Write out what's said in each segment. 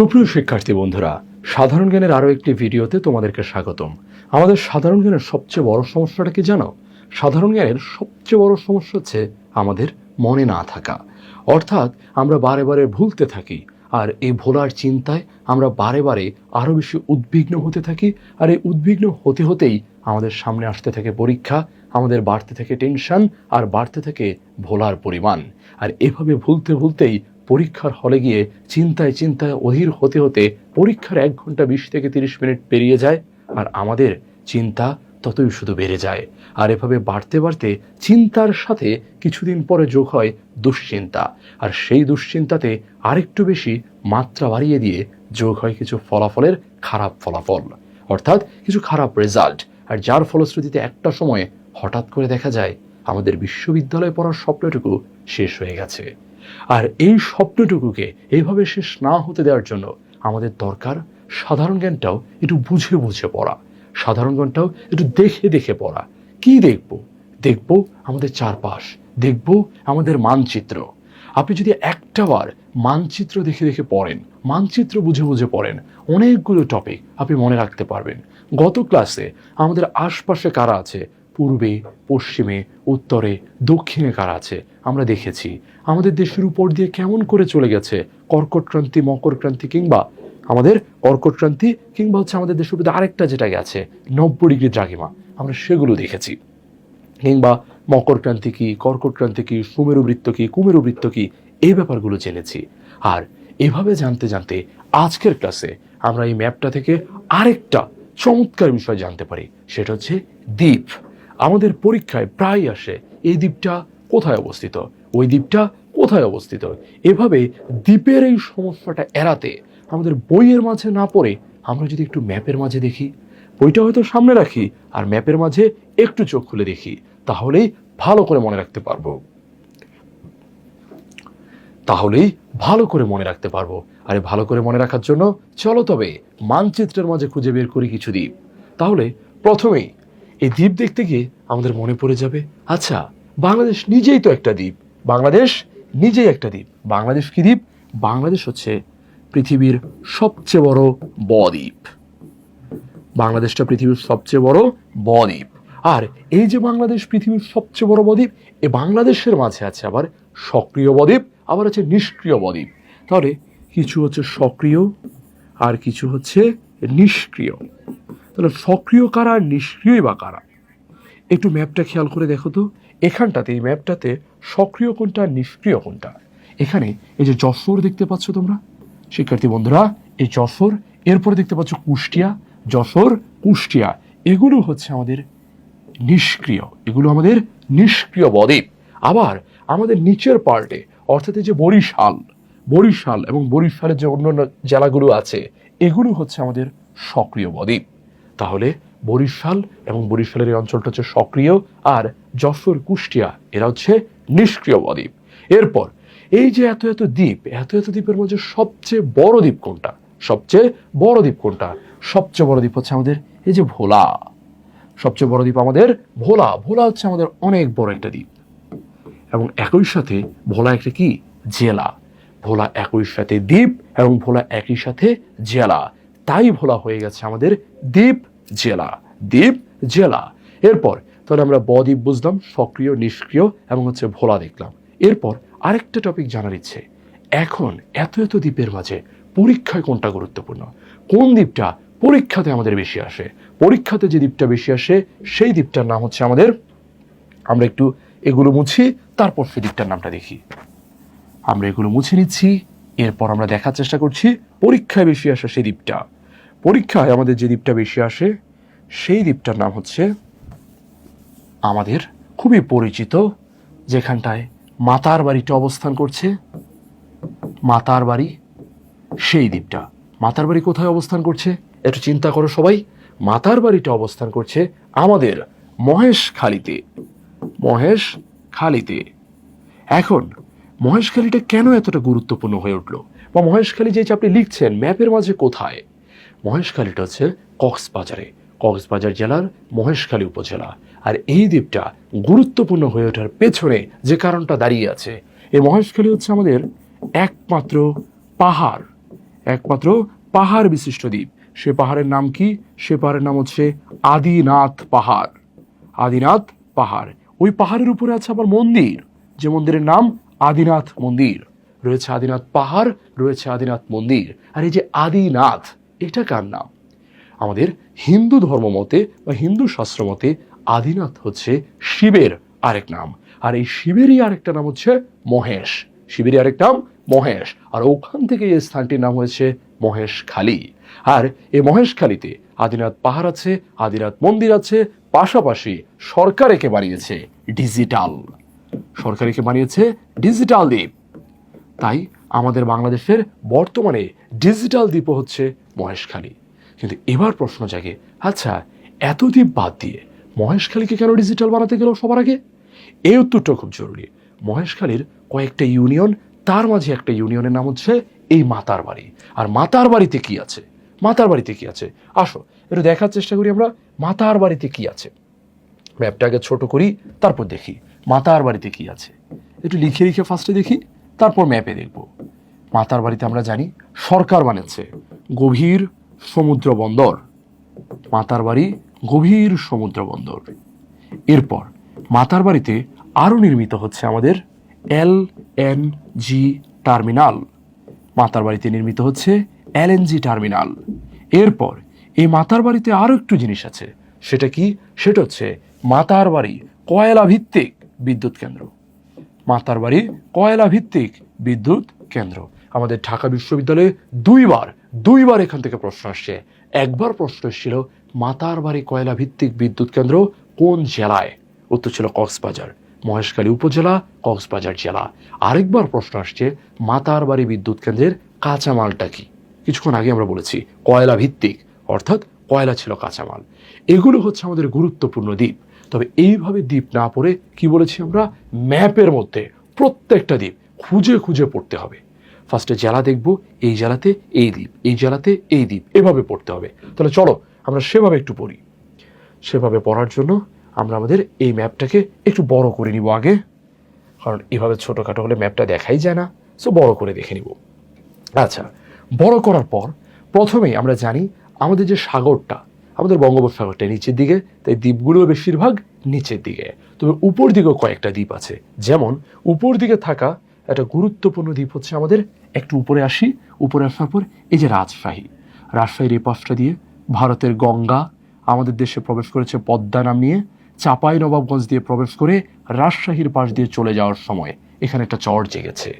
সুপ্রিয় শিক্ষার্থী বন্ধুরা, সাধারণ জ্ঞানের আরও একটি ভিডিওতে তোমাদেরকে স্বাগতম। আমাদের সাধারণ জ্ঞানের সবচেয়ে বড় সমস্যাটা কি জানো? সাধারণ জ্ঞানের সবচেয়ে বড় সমস্যা হচ্ছে আমাদের মনে না থাকা। অর্থাৎ আমরা বারে বারে ভুলতে থাকি, আর এই ভোলার চিন্তায় আমরা বারে বারে আরও বেশি উদ্বিগ্ন হতে থাকি, আর এই উদ্বিগ্ন হতে হতেই আমাদের সামনে আসতে থাকে পরীক্ষা, আমাদের বাড়তে থাকে টেনশন, আর বাড়তে থাকে ভোলার পরিমাণ। আর এভাবে ভুলতে ভুলতেই পরীক্ষার হলে গিয়ে চিন্তায় চিন্তায় অধীর হতে হতে পরীক্ষার এক ঘণ্টা বিশ থেকে তিরিশ মিনিট পেরিয়ে যায়, আর আমাদের চিন্তা ততই শুধু বেড়ে যায়। আর এভাবে বাড়তে বাড়তে চিন্তার সাথে কিছুদিন পরে যোগ হয় দুশ্চিন্তা। আর সেই দুশ্চিন্তাতে আরেকটু বেশি মাত্রা বাড়িয়ে দিয়ে যোগ হয় কিছু ফলাফলের খারাপ ফলাফল, অর্থাৎ কিছু খারাপ রেজাল্ট আর যার ফলশ্রুতিতে একটা সময়ে হঠাৎ করে দেখা যায়, আমাদের বিশ্ববিদ্যালয়ে পড়ার স্বপ্নটুকু শেষ হয়ে গেছে। আর এই স্বপ্নটুকুকে এইভাবে শেষ না হতে দেওয়ার জন্য আমাদের দরকার সাধারণ জ্ঞানটাও একটু বুঝে বুঝে পড়া। সাধারণ জ্ঞানটাও একটু দেখে দেখে পড়া। কি দেখব? দেখব আমাদের চারপাশ। দেখব আমাদের মানচিত্র। আপনি যদি একটাবার মানচিত্র দেখে দেখে পড়েন, মানচিত্র বুঝে বুঝে পড়েন, অনেকগুলো টপিক আপনি মনে রাখতে পারবেন। গত ক্লাসে আমাদের আশপাশে কারা আছে পূর্বে, পশ্চিমে, উত্তরে, দক্ষিণে কারা আছে, আমরা দেখেছি। আমাদের দেশের উপর দিয়ে কেমন করে চলে গেছে? কর্কটক্রান্তি মকরক্রান্তি কিংবা আমাদের কর্কটক্রান্তি কিংবা হচ্ছে আমাদের দেশের উপর আরেকটা যেটা গেছে, নব্বই ডিগ্রি দ্রাঘিমা। আমরা সেগুলো দেখেছি। কিংবা মকর ক্রান্তি কি, কর্কট ক্রান্তি কি, সুমেরু বৃত্ত কি, কুমেরু বৃত্ত কি, এই ব্যাপারগুলো জেনেছি। আর এভাবে জানতে জানতে আজকের ক্লাসে আমরা এই ম্যাপটা থেকে আরেকটা চমৎকার বিষয় জানতে পারি, সেটা হচ্ছে দ্বীপ। আমাদের পরীক্ষায় প্রায় আসে, এই দ্বীপটা কোথায় অবস্থিত? ওই দ্বীপটা কোথায় অবস্থিত? এভাবে দ্বীপের এই সমস্যাটা এড়াতে আমাদের বইয়ের মাঝে না পড়ে আমরা যদি একটু ম্যাপের মাঝে দেখি, বইটা হয়তো সামনে রাখি আর ম্যাপের মাঝে একটু চোখ খুলে দেখি, তাহলেই ভালো করে মনে রাখতে পারব। তাহলেই ভালো করে মনে রাখতে পারব। আরে ভালো করে মনে রাখার জন্য চলো তবে মানচিত্রের মাঝে খুঁজে বের করি কিছু দ্বীপ। তাহলে প্রথমেই এই দ্বীপ দেখতে গিয়ে আমাদের মনে পড়ে যাবে আচ্ছা বাংলাদেশ নিজেই তো একটা দ্বীপ। বাংলাদেশ নিজেই একটা দ্বীপ। বাংলাদেশ কি দ্বীপ? বাংলাদেশ হচ্ছে পৃথিবীর সবচেয়ে বড় বদ্বীপ। বাংলাদেশটা পৃথিবীর সবচেয়ে বড় বদ্বীপ। আর এই যে বাংলাদেশ পৃথিবীর সবচেয়ে বড় বদ্বীপ, এ বাংলাদেশের মাঝে আছে আবার সক্রিয় বদ্বীপ, আবার আছে নিষ্ক্রিয় বদ্বীপ। তাহলে কিছু হচ্ছে সক্রিয় আর কিছু হচ্ছে নিষ্ক্রিয়। তাহলে সক্রিয় কারা, নিষ্ক্রিয় বা কারা? একটু ম্যাপটা খেয়াল করে দেখো তো। এখানটাতে, এই ম্যাপটাতে সক্রিয় কোনটা, নিষ্ক্রিয় কোনটা? এখানে এই যে যশোর দেখতে পাচ্ছ তোমরা? শিক্ষার্থী বন্ধুরা, এই যশোর, এরপরে দেখতে পাচ্ছ কুষ্টিয়া। যশোর, কুষ্টিয়া, এগুলো হচ্ছে আমাদের নিষ্ক্রিয়, এগুলো আমাদের নিষ্ক্রিয় বদ্বীপ। আবার আমাদের নিচের পার্টে, অর্থাৎ যে বরিশাল বরিশাল এবং বরিশালের যে অন্যান্য জেলাগুলো আছে, এগুলো হচ্ছে আমাদের সক্রিয় বদ্বীপ। তাহলে বরিশাল এবং বরিশালের এই অঞ্চলটা হচ্ছে সক্রিয় আর যশোর, কুষ্টিয়া, এরা হচ্ছে নিষ্ক্রিয় বদ্বীপ এরপর এই যে এত এত দ্বীপ, এত এত দ্বীপের মধ্যে সবচেয়ে বড় দ্বীপ কোনটা? সবচেয়ে বড় দ্বীপ কোনটা? সবচেয়ে বড় দ্বীপ হচ্ছে আমাদের এই যে ভোলা। সবচেয়ে বড় দ্বীপ আমাদের ভোলা। ভোলা হচ্ছে আমাদের অনেক বড় একটা দ্বীপ। এবং একই সাথে ভোলা একটা কি? জেলা। ভোলা একই সাথে দ্বীপ এবং ভোলা একই সাথে জেলা। তাই ভোলা হয়ে গেছে আমাদের দ্বীপ জেলা দ্বীপ জেলা। এরপর তাহলে আমরা বদ্বীপ বুঝলাম, সক্রিয়, নিষ্ক্রিয় এবং হচ্ছে ভোলা দেখলাম। এরপর আরেকটা টপিক জানার ইচ্ছে। এখন এত এত দ্বীপের মাঝে পরীক্ষায় কোনটা গুরুত্বপূর্ণ? কোন দ্বীপটা পরীক্ষাতে আমাদের বেশি আসে? পরীক্ষাতে যে দ্বীপটা বেশি আসে, সেই দ্বীপটার নাম হচ্ছে আমাদের, আমরা একটু এগুলো মুছি, তারপর সেই দ্বীপটার নামটা দেখি। আমরা এগুলো মুছে নিচ্ছি, এরপর আমরা দেখার চেষ্টা করছি, পরীক্ষায় বেশি আসে সেই দ্বীপটা। পরীক্ষায় আমাদের যে দ্বীপটা বেশি আসে, সেই দ্বীপটার নাম হচ্ছে আমাদের খুবই পরিচিত, যেখানটায় মাতার বাড়িটা অবস্থান করছে। মাতার বাড়ি, সেই দ্বীপটা। মাতার বাড়ি কোথায় অবস্থান করছে? একটু চিন্তা করো সবাই। মাতার বাড়িটা অবস্থান করছে আমাদের মহেশখালীতে। মহেশখালীতে। এখন, মহেশখালীটা কেন এতটা গুরুত্বপূর্ণ হয়ে উঠল? বা মহেশখালী যে আপনি লিখছেন, ম্যাপের মাঝে কোথায়? মহেশখালীটা হচ্ছে কক্সবাজারে। কক্সবাজার জেলার মহেশখালী উপজেলা। আর এই দ্বীপটা গুরুত্বপূর্ণ হয়ে ওঠার পেছনে যে কারণটা দাঁড়িয়ে আছে, এই মহেশখালী হচ্ছে আমাদের একমাত্র পাহাড়। একমাত্র পাহাড় বিশিষ্ট দ্বীপ। সে পাহাড়ের নাম কি? সে পাহাড়ের নাম হচ্ছে আদিনাথ পাহাড়। আদিনাথ পাহাড়। ওই পাহাড়ের উপরে আছে আবার মন্দির, যে মন্দিরের নাম আদিনাথ মন্দির। রয়েছে আদিনাথ পাহাড়, রয়েছে আদিনাথ মন্দির। আর এই যে আদিনাথ এটা কার নাম? আমাদের হিন্দু ধর্ম মতে বা হিন্দু শাস্ত্র মতে আদিনাথ হচ্ছে শিবের আরেক নাম। আর এই শিবেরই আরেকটা নাম হচ্ছে মহেশ। শিবেরই আরেক নাম মহেশ। আর ওখান থেকে এই স্থানটির নাম হয়েছে মহেশ খালী আর এই মহেশ খালীতে আদিনাথ পাহাড় আছে, আদিনাথ মন্দির আছে, পাশাপাশি সরকার একে বানিয়েছে ডিজিটাল। সরকার একে বানিয়েছে ডিজিটাল দ্বীপ। তাই আমাদের বাংলাদেশের বর্তমানে ডিজিটাল দ্বীপ হচ্ছে মহেশখালী। কিন্তু এবার প্রশ্ন জাগে আচ্ছা এত দ্বীপ বাদ দিয়ে মহেশখালীকে কেন ডিজিটাল বানাতে গেল সবার আগে? এই উত্তরটা খুব জরুরি। মহেশখালীর কয়েকটা ইউনিয়ন, তার মাঝে একটা ইউনিয়নের নাম হচ্ছে এই মাতার বাড়ি। আর মাতার বাড়িতে কি আছে? মাতার বাড়িতে কি আছে? আসো, একটু দেখার চেষ্টা করি আমরা, মাতার বাড়িতে কি আছে? ম্যাপটাকে ছোট করি, তারপর দেখি, মাতার বাড়িতে কি আছে? একটু লিখে লিখে ফার্স্টে দেখি, তারপর ম্যাপে দেখব। মাতার বাড়িতে আমরা জানি, সরকার বানাচ্ছে গভীর সমুদ্র বন্দর। মাতার বাড়ি গভীর সমুদ্র বন্দর। এরপর মাতার বাড়িতে আরও নির্মিত হচ্ছে আমাদের এল এন জি টার্মিনাল। মাতার বাড়িতে নির্মিত হচ্ছে এলএনজি টার্মিনাল। এরপর এই মাতার বাড়িতে আরও একটু জিনিস আছে, সেটা কি? সেটা হচ্ছে মাতার বাড়ি কয়লা ভিত্তিক বিদ্যুৎ কেন্দ্র। মাতার বাড়ি কয়লা ভিত্তিক বিদ্যুৎ কেন্দ্র। আমাদের ঢাকা বিশ্ববিদ্যালয়ে দুইবার দুইবার এখান থেকে প্রশ্ন আসছে। একবার প্রশ্ন এসেছিল, মাতার বাড়ি কয়লা ভিত্তিক বিদ্যুৎ কেন্দ্র কোন জেলায়? উত্তর ছিল কক্সবাজার, মহেশখালী উপজেলা, কক্সবাজার জেলা। আরেকবার প্রশ্ন আসছে, মাতার বাড়ি বিদ্যুৎ কেন্দ্রের কাঁচামালটা কি? কিছুক্ষণ আগে আমরা বলেছি কয়লা ভিত্তিক অর্থাৎ কয়লা ছিল কাঁচামাল। এগুলো হচ্ছে আমাদের গুরুত্বপূর্ণ দ্বীপ। তবে এইভাবে দ্বীপ না পড়ে কি বলেছি আমরা? ম্যাপের মধ্যে প্রত্যেকটা দ্বীপ খুঁজে খুঁজে পড়তে হবে। ফার্স্টে জেলা দেখব, এই জেলাতে এই দ্বীপ, এই জেলাতে এই দ্বীপ। এভাবে পড়তে হবে। তাহলে চলো, আমরা সেভাবে একটু পড়ি। সেভাবে পড়ার জন্য আমরা আমাদের এই ম্যাপটাকে একটু বড় করে নিব আগে। কারণ এভাবে ছোটোখাটো হলে ম্যাপটা দেখাই যায় না। সো বড় করে দেখে নিব। আচ্ছা বড় করার পর প্রথমেই আমরা জানি আমাদের যে সাগরটা, আমাদের বঙ্গোপসাগরটা নিচের দিকে, তাই দ্বীপগুলো বেশিরভাগ নিচের দিকে। তবে উপর দিকেও কয়েকটা দ্বীপ আছে। যেমন, উপর দিকে থাকা একটা গুরুত্বপূর্ণ দ্বীপ হচ্ছে আমাদের। একটু উপরে আসি, উপরে আসার পর এই যে রাজশাহী। রাজশাহীর এই পাশটা দিয়ে ভারতের গঙ্গা আমাদের দেশে প্রবেশ করেছে পদ্মা নাম নিয়ে। চাপাই নবাবগঞ্জ দিয়ে প্রবেশ করে রাজশাহীর পাশ দিয়ে চলে যাওয়ার সময় এখানে একটা চর জেগেছে।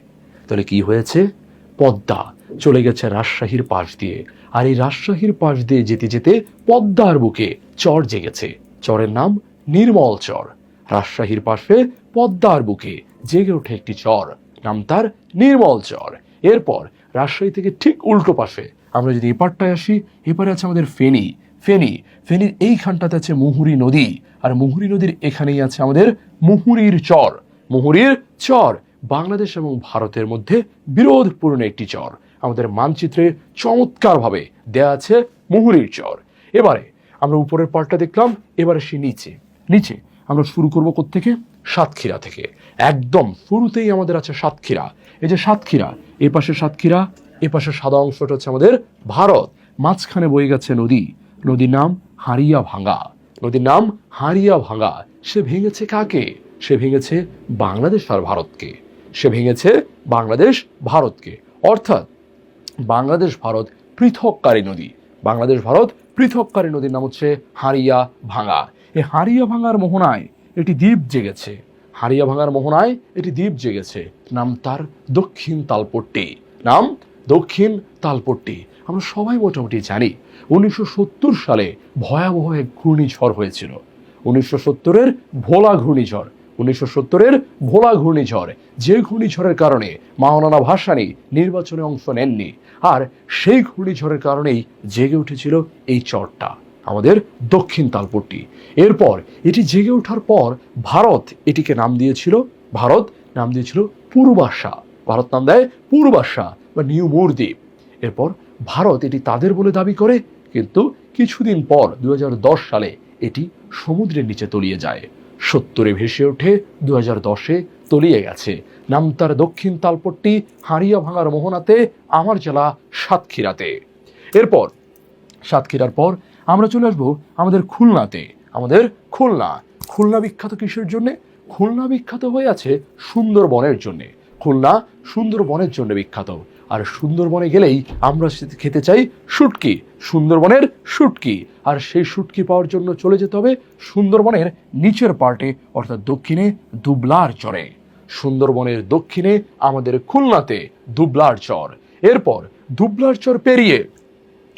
তাহলে কি হয়েছে? পদ্মা চলে গেছে রাজশাহীর পাশ দিয়ে। আর এই রাজশাহীর পাশ দিয়ে যেতে যেতে পদ্মার বুকে চর জেগেছে। চরের নাম নির্মল চর। রাজশাহীর পাশে পদ্মার বুকে জেগে ওঠে একটি চর। নাম তার নির্মল চর। এরপর রাজশাহী থেকে ঠিক উল্টো পাশে আমরা যদি এপারটায় আসি, এপারে আছে আমাদের ফেনী। ফেনী, ফেনীর এইখানটাতে আছে মুহুরী নদী। আর মুহুরী নদীর এখানেই আছে আমাদের মুহুরীর চর। মুহুরীর চর বাংলাদেশ এবং ভারতের মধ্যে বিরোধপূর্ণ একটি চর। আমাদের মানচিত্রে চমৎকারভাবে দেয়া আছে মুহুরীর চর। এবারে আমরা উপরের পার্টটা দেখলাম, এবারে সে নিচে। নিচে আমরা শুরু করব থেকে সাতক্ষীরা থেকে। একদম শুরুতেই আমাদের আছে সাতক্ষীরা। এই যে সাতক্ষীরা, এ পাশে সাতক্ষীরা, এ পাশে সাদা অংশটা হচ্ছে আমাদের ভারত। মাঝখানে বয়ে গেছে নদী। নদীর নাম হারিয়া ভাঙা নদীর নাম হারিয়া ভাঙা সে ভেঙেছে কাকে? সে ভেঙেছে বাংলাদেশ আর ভারতকে। সে ভেঙেছে বাংলাদেশ, ভারতকে। অর্থাৎ বাংলাদেশ, ভারত পৃথককারী নদী। বাংলাদেশ, ভারত পৃথককারী নদীর নাম হচ্ছে হারিয়া ভাঙা এই হারিয়া ভাঙার মোহনায় এটি দ্বীপ জেগেছে। হারিয়া ভাঙার মোহনায় এটি দ্বীপ জেগেছে। নাম তার দক্ষিণ তালপট্টি। নাম দক্ষিণ তালপট্টি। আমরা সবাই মোটামুটি জানি, উনিশশো সত্তর সালে ভয়াবহ এক ঘূর্ণিঝড় হয়েছিল। উনিশশো সত্তরের ভোলা ঘূর্ণিঝড়। উনিশশো সত্তরের ভোলা ঘূর্ণিঝড়। যে ঘূর্ণিঝড়ের কারণে মাওলানা ভাসানি নির্বাচনে অংশ নেননি, আর সেই ঘূর্ণিঝড়ের কারণেই জেগে উঠেছিল এই চরটা। আমাদের দক্ষিণ তালপট্টি। এরপর এটি জেগে ওঠার পর ভারত এটিকে নাম দিয়েছিল, ভারত নাম দিয়েছিল পূর্বাশা। ভারত নাম দেয় পূর্বাশা বা নিউ মোরদ্বীপ। এরপর ভারত এটি তাদের বলে দাবি করে, কিন্তু কিছুদিন পর দু সালে এটি সমুদ্রের নিচে তলিয়ে যায়। সত্তরে ভেসে ওঠে দু হাজার দশে তলিয়ে গেছে। নামতার দক্ষিণ তালপট্টি, হাড়িয়া ভাঙার মোহনাতে, আমার জেলা সাতক্ষীরাতে। এরপর সাতক্ষীরার পর আমরা চলে আসব আমাদের খুলনাতে, আমাদের খুলনা। খুলনা বিখ্যাত কিসের জন্যে? খুলনা বিখ্যাত হয়ে আছে সুন্দরবনের জন্যে। খুলনা সুন্দরবনের জন্য বিখ্যাত। আর সুন্দরবনে গেলেই আমরা খেতে চাই শুটকি, সুন্দরবনের শুটকি। আর সেই শুটকি পাওয়ার জন্য চলে যেতে হবে সুন্দরবনের নিচের পার্টে, অর্থাৎ দক্ষিণে দুবলার চরে। সুন্দরবনের দক্ষিণে আমাদের খুলনাতে দুবলার চর। এরপর দুবলার চর পেরিয়ে,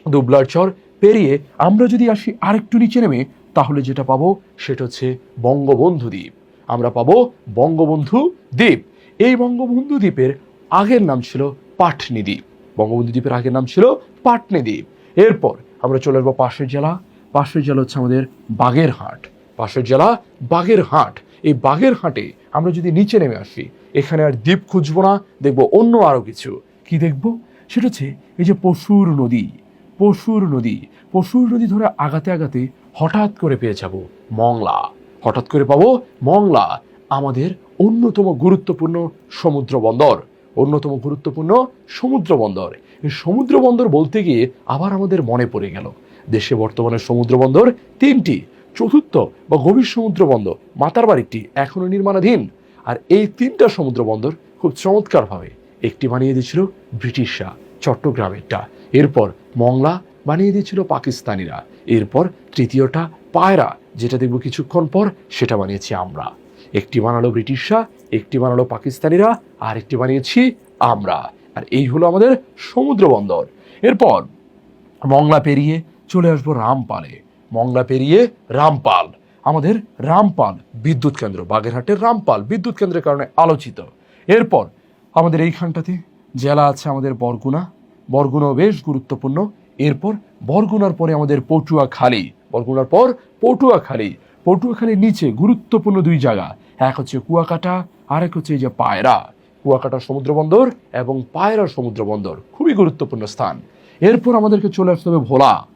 দুবলার চর পেরিয়ে আমরা যদি আসি আরেকটু নিচে নেমে, তাহলে যেটা পাবো সেটা হচ্ছে বঙ্গবন্ধু দ্বীপ। আমরা পাবো বঙ্গবন্ধু দ্বীপ। এই বঙ্গবন্ধু দ্বীপের আগের নাম ছিল পাটনি দ্বীপ। বঙ্গবন্ধু দ্বীপের আগের নাম ছিল পাটনি দ্বীপ। এরপর আমরা চলে আসব পাশের জেলা। পাশের জেলা হচ্ছে আমাদের বাগেরহাট। পাশের জেলা বাগেরহাট। এই বাগেরহাটে আমরা যদি নিচে নেমে আসি, এখানে আর দ্বীপ খুঁজবো না, দেখব অন্য আরও কিছু। কি দেখব? সেটা হচ্ছে এই যে পশুর নদী। পশুর নদী। পশুর নদী ধরে আগাতে আগাতে হঠাৎ করে পেয়ে যাব মংলা। হঠাৎ করে পাবো মংলা, আমাদের অন্যতম গুরুত্বপূর্ণ সমুদ্র বন্দর। অন্যতম গুরুত্বপূর্ণ সমুদ্র বন্দর। সমুদ্র বন্দর বলতে গিয়ে আবার আমাদের মনে পড়ে গেল। দেশে বর্তমানে সমুদ্র বন্দর তিনটি। চতুর্থ বা গভীর সমুদ্র বন্দর, মাতার বাড়িটি এখনও নির্মাণাধীন। আর এই তিনটা সমুদ্র বন্দর খুব চমৎকারভাবে একটি বানিয়ে দিয়েছিল ব্রিটিশরা, চট্টগ্রামেরটা। এরপর মংলা বানিয়ে দিয়েছিল পাকিস্তানিরা। এরপর তৃতীয়টা পায়রা, যেটা দেখব কিছুক্ষণ পর, সেটা বানিয়েছি আমরা। একটি বানালো ব্রিটিশরা, একটি বানালো পাকিস্তানিরা, আর একটি বানিয়েছি আমরা। আর এই হলো আমাদের সমুদ্র বন্দর। এরপর মংলা পেরিয়ে চলে আসব রামপালে। মংলা পেরিয়ে রামপাল। আমাদের রামপাল বিদ্যুৎ কেন্দ্র, বাগেরহাটের রামপাল বিদ্যুৎ কেন্দ্রের কারণে আলোচিত। এরপর আমাদের এইখানটাতে জেলা আছে আমাদের বরগুনা। বরগুনাও বেশ গুরুত্বপূর্ণ। এরপর বরগুনার পরে আমাদের পটুয়াখালী। বরগুনার পর পটুয়াখালী। পটুয়াখালীর নিচে গুরুত্বপূর্ণ দুই জায়গা। এক হচ্ছে কুয়াকাটা আর এক হচ্ছে এই যে পায়রা। কুয়াকাটা সমুদ্র বন্দর এবং পায়রা সমুদ্র বন্দর। খুবই গুরুত্বপূর্ণ স্থান। এরপর আমাদেরকে চলে আসতে হবে ভোলা।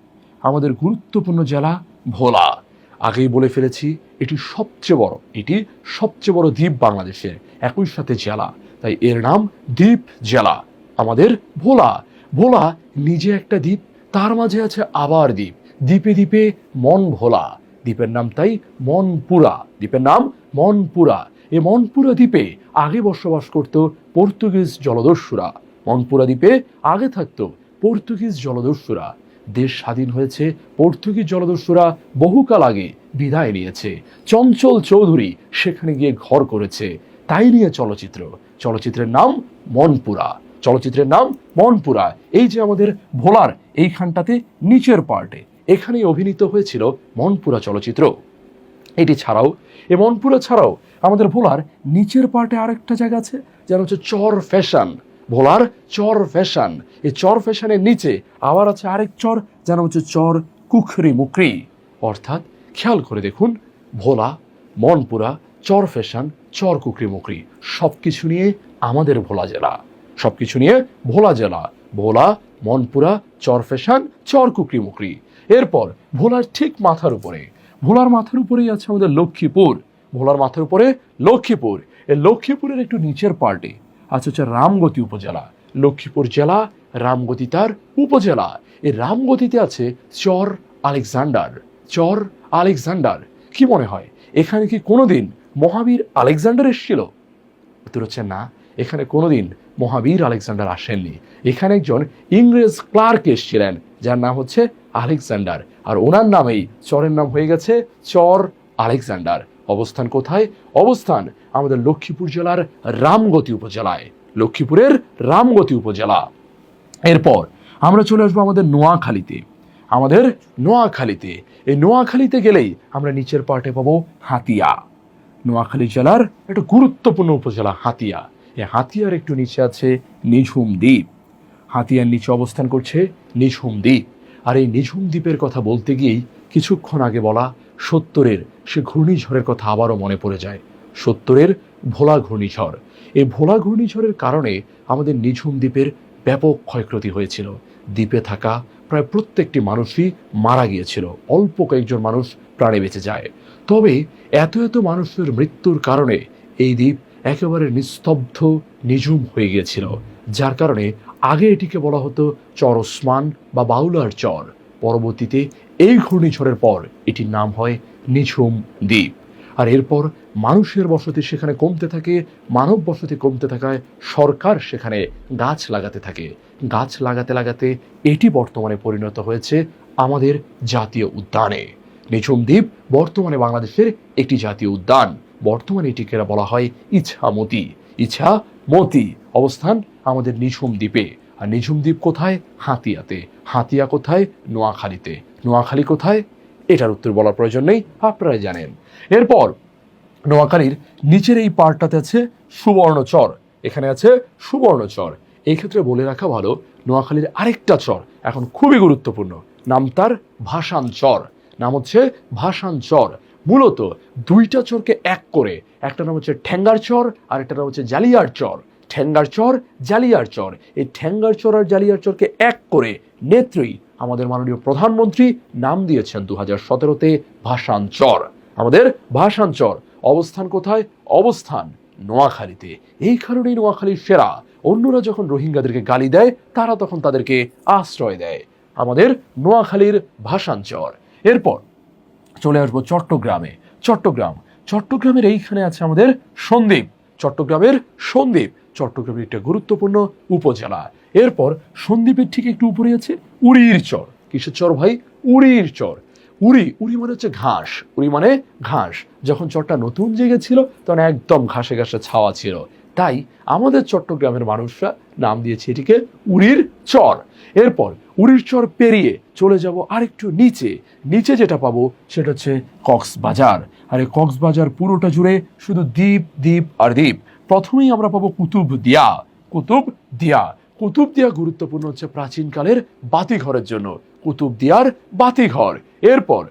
আমাদের গুরুত্বপূর্ণ জেলা ভোলা। আগেই বলে ফেলেছি, এটি সবচেয়ে বড়। এটি সবচেয়ে বড় দ্বীপ বাংলাদেশের। একই সাথে জেলা। তাই এর নাম দ্বীপ জেলা। আমাদের ভোলা। ভোলা নিজে একটা দ্বীপ, তার মাঝে আছে আবার দ্বীপ। দ্বীপে দ্বীপে মন ভোলা। দ্বীপের নাম তাই মনপুরা। দ্বীপের নাম মনপুরা। এ মনপুরা দ্বীপে আগে বসবাস করত পর্তুগিজ জলদস্যুরা। মনপুরা দ্বীপে আগে থাকতো পর্তুগিজ জলদস্যুরা। দেশ স্বাধীন হয়েছে পর্তুগিজ জলদস্যুরা বহুকাল আগে বিদায় নিয়েছে। চঞ্চল চৌধুরী সেখানে গিয়ে ঘর করেছে। তাই নিয়ে চলচ্চিত্র। চলচ্চিত্রের নাম মনপুরা। চলচ্চিত্রের নাম মনপুরা। এই যে আমাদের ভোলার এইখানটাতে নিচের পার্টে, এখানেই অভিনীত হয়েছিল মনপুরা চলচ্চিত্র। এটি ছাড়াও, এ মনপুরা ছাড়াও আমাদের ভোলার নিচের পার্টে আরেকটা জায়গা আছে যেন হচ্ছে চর ফ্যাশন। ভোলার চর ফ্যাশন। এই চর ফ্যাশনের নিচে আবার আছে আরেক চর যেন হচ্ছে চর কুখরি মুকরি অর্থাৎ খেয়াল করে দেখুন, ভোলা, মনপুরা, চর ফ্যাশন, চর কুকরি মুকরি সব কিছু নিয়ে আমাদের ভোলা জেলা। সব কিছু নিয়ে ভোলা জেলা, ভোলা, মনপুরা চর ফ্যাশন চর কুকরি মুকরি। এরপর ভোলার ঠিক মাথার উপরে। ভোলার মাথার উপরেই আছে আমাদের লক্ষ্মীপুর। ভোলার মাথার উপরে লক্ষ্মীপুর। এই লক্ষ্মীপুরের একটু নিচের পার্টে আছে হচ্ছে রামগতি উপজেলা। লক্ষ্মীপুর জেলা, রামগতি তার উপজেলা। এই রামগতিতে আছে চর আলেকজান্ডার। চর আলেকজান্ডার, কি মনে হয়? এখানে কি কোনোদিন মহাবীর আলেকজান্ডার এসেছিল? উত্তর হচ্ছে না। এখানে কোনোদিন মহাবীর আলেকজান্ডার আসেননি। এখানে একজন ইংরেজ ক্লার্ক এসেছিলেন, যার নাম হচ্ছে আলেকজান্ডার। আর ওনার নামেই চরের নাম হয়ে গেছে চর আলেকজান্ডার। অবস্থান কোথায়? অবস্থান আমাদের লক্ষ্মীপুর জেলার রামগতি উপজেলায়। লক্ষ্মীপুরের রামগতি উপজেলা। এরপর আমরা চলে আসব আমাদের নোয়াখালীতে। আমাদের নোয়াখালীতে। এই নোয়াখালীতে গেলেই আমরা নিচের পার্টে পাবো হাতিয়া। নোয়াখালী জেলার একটা গুরুত্বপূর্ণ উপজেলা, হাতিয়া। হাতিয়ার একটু নিচে আছে, নিঝুম দ্বীপ। হাতিয়ার নিচে অবস্থান করছে নিঝুম দ্বীপ। আর এই নিঝুম দ্বীপের কথা বলতে গিয়েই কিছুক্ষণ আগে বলা সত্তরের সে ঘূর্ণিঝড়ের কথা আবারও মনে পড়ে যায়। সত্তরের ভোলা ঘূর্ণিঝড়। এই ভোলা ঘূর্ণিঝড়ের কারণে আমাদের নিঝুম দ্বীপের ব্যাপক ক্ষয়ক্ষতি হয়েছিল। দ্বীপে থাকা প্রায় প্রত্যেকটি মানুষই মারা গিয়েছিল। অল্প কয়েকজন মানুষ প্রাণে বেঁচে যায়। তবে এত এত মানুষের মৃত্যুর কারণে এই দ্বীপ একেবারে নিস্তব্ধ, নিঝুম হয়ে গিয়েছিল, যার কারণে আগে এটিকে বলা হতো চর ওসমান বা বাউলার চর। পরবর্তীতে এই ঘূর্ণিঝড়ের পর এটির নাম হয় নিঝুম দ্বীপ। আর এরপর মানুষের বসতি সেখানে কমতে থাকে, মানব বসতি কমতে থাকায় সরকার সেখানে গাছ লাগাতে থাকে। গাছ লাগাতে লাগাতে এটি বর্তমানে পরিণত হয়েছে আমাদের জাতীয় উদ্যানে। নিঝুম দ্বীপ বর্তমানে বাংলাদেশের একটি জাতীয় উদ্যান। বর্তমানে এটিকে বলা হয় ইছামতি। ইছামতি অবস্থান আমাদের নিঝুম দ্বীপে। আর নিঝুম দ্বীপ কোথায়? হাতিয়াতে। হাতিয়া কোথায়? নোয়াখালীতে। নোয়াখালী কোথায়? এটার উত্তর বলার প্রয়োজন নেই আপনারা জানেন। এরপর, নোয়াখালীর নিচের এই পার্টটাতে আছে সুবর্ণচর। এখানে আছে সুবর্ণচর। এই ক্ষেত্রে বলে রাখা ভালো, নোয়াখালীর আরেকটা চর, এখন খুবই গুরুত্বপূর্ণ। নাম তার ভাসান চর নাম হচ্ছে ভাসান চর মূলত দুইটা চরকে এক করে। একটা নাম হচ্ছে ঠ্যাঙ্গার চর, আর একটা নাম হচ্ছে জালিয়ার চর। ঠ্যাঙ্গার চর, জালিয়ার চর। এই ঠ্যাঙ্গার চর আর জালিয়ার চরকে এক করে নেত্রী আমাদের মাননীয় প্রধানমন্ত্রী নাম দিয়েছেন দু হাজার সতেরোতে ভাসান চর। আমাদের ভাসান চর, অবস্থান কোথায়? অবস্থান নোয়াখালীতে। এই কারণেই নোয়াখালীর সেরা। অন্যরা যখন রোহিঙ্গাদেরকে গালি দেয়, তারা তখন তাদেরকে আশ্রয় দেয়। আমাদের নোয়াখালীর ভাষাঞ্চর এরপর চলে আসব চট্টগ্রামে। চট্টগ্রাম। চট্টগ্রামের এইখানে আছে আমাদের সন্দ্বীপ চট্টগ্রামের সন্দ্বীপ চট্টগ্রামের একটা গুরুত্বপূর্ণ উপজেলা। এরপর সন্দ্বীপের ঠিক একটু উপরে আছে উড়ির চর। কিসের চর ভাই? উড়ির চর। উড়ি উড়ি মানে হচ্ছে ঘাস। উড়ি মানে ঘাস। যখন চরটা নতুন জেগেছিল, তখন একদম ঘাসে ঘাসে ছাওয়া ছিল। তাই আমাদের চট্টগ্রামের মানুষরা নাম দিয়েছে এটিকে উড়ির চর। এরপর উড়ির চর পেরিয়ে চলে যাব আরেকটু নিচে। নিচে যেটা পাবো সেটা হচ্ছে কক্সবাজার। আর এই কক্সবাজার পুরোটা জুড়ে শুধু দ্বীপ দ্বীপ আর দ্বীপ। প্রথমেই আমরা পাবো কুতুব দিয়া। কুতুব দিয়া। কুতুব দিয়া গুরুত্বপূর্ণ হচ্ছে প্রাচীনকালের বাতিঘরের জন্য। কুতুব দিয়ার বাতিঘর। এরপর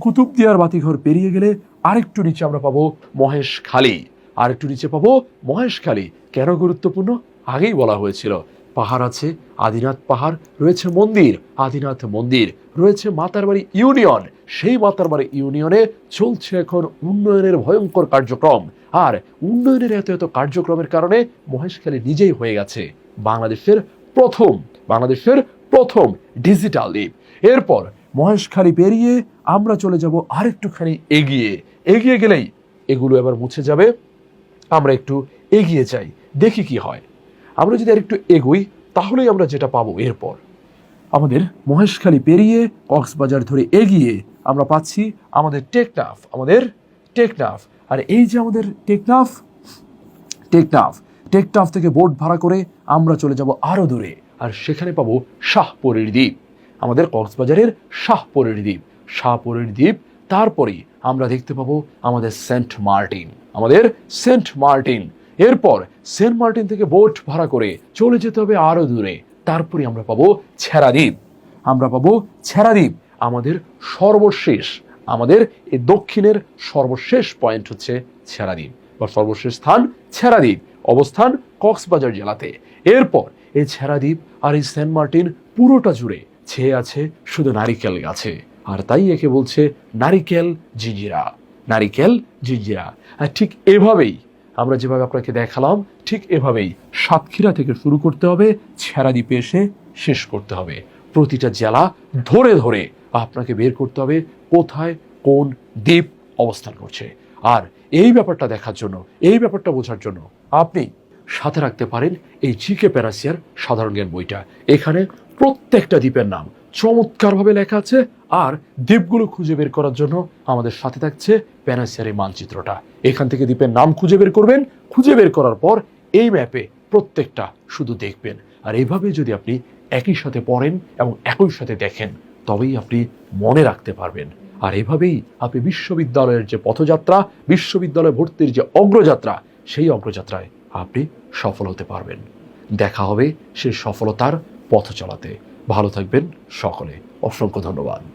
কুতুব দিয়ার বাতিঘর পেরিয়ে গেলে আরেকটু নিচে আমরা পাবো মহেশখালী। আরেকটু নিচে পাবো মহেশখালী। কেন গুরুত্বপূর্ণ? আগেই বলা হয়েছিল। পাহাড় আছে, আদিনাথ পাহাড়, রয়েছে মন্দির, আদিনাথ মন্দির, রয়েছে মাতারবাড়ি ইউনিয়ন। সেই মাতারবাড়ি ইউনিয়নে চলছে এখন উন্নয়নের ভয়ঙ্কর কার্যক্রম। আর উন্নয়নের এত এত কার্যক্রমের কারণে মহেশখালী নিজেই হয়ে গেছে। বাংলাদেশের প্রথম বাংলাদেশের প্রথম ডিজিটাল দ্বীপ। এরপর মহেশখালী পেরিয়ে আমরা চলে যাব আরেকটুখানি এগিয়ে। এগিয়ে গেলেই এগুলো এবার মুছে যাবে আমরা একটু এগিয়ে যাই, দেখি কি হয়। আমরা যদি আরেকটু এগোই, তাহলেই আমরা যেটা পাবো এরপর। আমাদের মহেশখালী পেরিয়ে কক্সবাজার ধরে এগিয়ে আমরা পাচ্ছি আমাদের টেকনাফ আমাদের টেকনাফ। আর এই যে আমাদের টেকনাফ টেকনাফ টেকনাফ থেকে বোট ভাড়া করে আমরা চলে যাব আরও দূরে। আর সেখানে পাবো শাহপুরের দ্বীপ। আমাদের কক্সবাজারের শাহপুরের দ্বীপ। শাহপুরের দ্বীপ, তারপরেই আমরা দেখতে পাবো আমাদের সেন্ট মার্টিন। আমাদের সেন্ট মার্টিন। এরপর সেন্ট মার্টিন থেকে বোট ভাড়া করে চলে যেতে হবে আরও দূরে। তারপরে আমরা পাবো ছেড়াদ্বীপ। আমরা পাবো ছেড়াদ্বীপ, আমাদের সর্বশেষ, আমাদের এই দক্ষিণের সর্বশেষ পয়েন্ট হচ্ছে ছেড়াদ্বীপ বা সর্বশেষ স্থান ছেড়াদ্বীপ, অবস্থান কক্সবাজার জেলাতে। এরপর এই ছেড়াদ্বীপ আর এই সেন্ট মার্টিন পুরোটা জুড়ে ছেয়ে আছে শুধু নারিকেল গাছে। আর তাই একে বলছে নারিকেল জিঞ্জিরা নারিকেল, জিঞ্জিরা। আর ঠিক এভাবেই আমরা যেভাবে আপনাকে দেখালাম, ঠিক এভাবেই সাতক্ষীরা থেকে শুরু করতে হবে ছেড়াদ্বীপে এসে শেষ করতে হবে। প্রতিটা জেলা ধরে ধরে আপনাকে বের করতে হবে, কোথায় কোন দ্বীপ অবস্থান করছে। আর এই ব্যাপারটা দেখার জন্য, এই ব্যাপারটা বোঝার জন্য আপনি সাথে রাখতে পারেন এই জিকে প্যারাসিয়ার সাধারণ জ্ঞান বইটা। এখানে প্রত্যেকটা দ্বীপের নাম চমৎকারভাবে লেখা আছে, আর দ্বীপগুলো খুঁজে বের করার জন্য আমাদের সাথে থাকছে প্যানাসিয়ার এই মানচিত্রটা। এখান থেকে দ্বীপের নাম খুঁজে বের করবেন। খুঁজে বের করার পর এই ম্যাপে প্রত্যেকটা শুধু দেখবেন। আর এইভাবে যদি আপনি একই সাথে পড়েন এবং একই সাথে দেখেন, তবেই আপনি মনে রাখতে পারবেন। আর এভাবেই আপনি বিশ্ববিদ্যালয়ের যে পথযাত্রা, বিশ্ববিদ্যালয় ভর্তির যে অগ্রযাত্রা, সেই অগ্রযাত্রায় আপনি সফল হতে পারবেন। দেখা হবে সেই সফলতার পথ চলাতে ভালো থাকবেন সকলে। অসংখ্য ধন্যবাদ।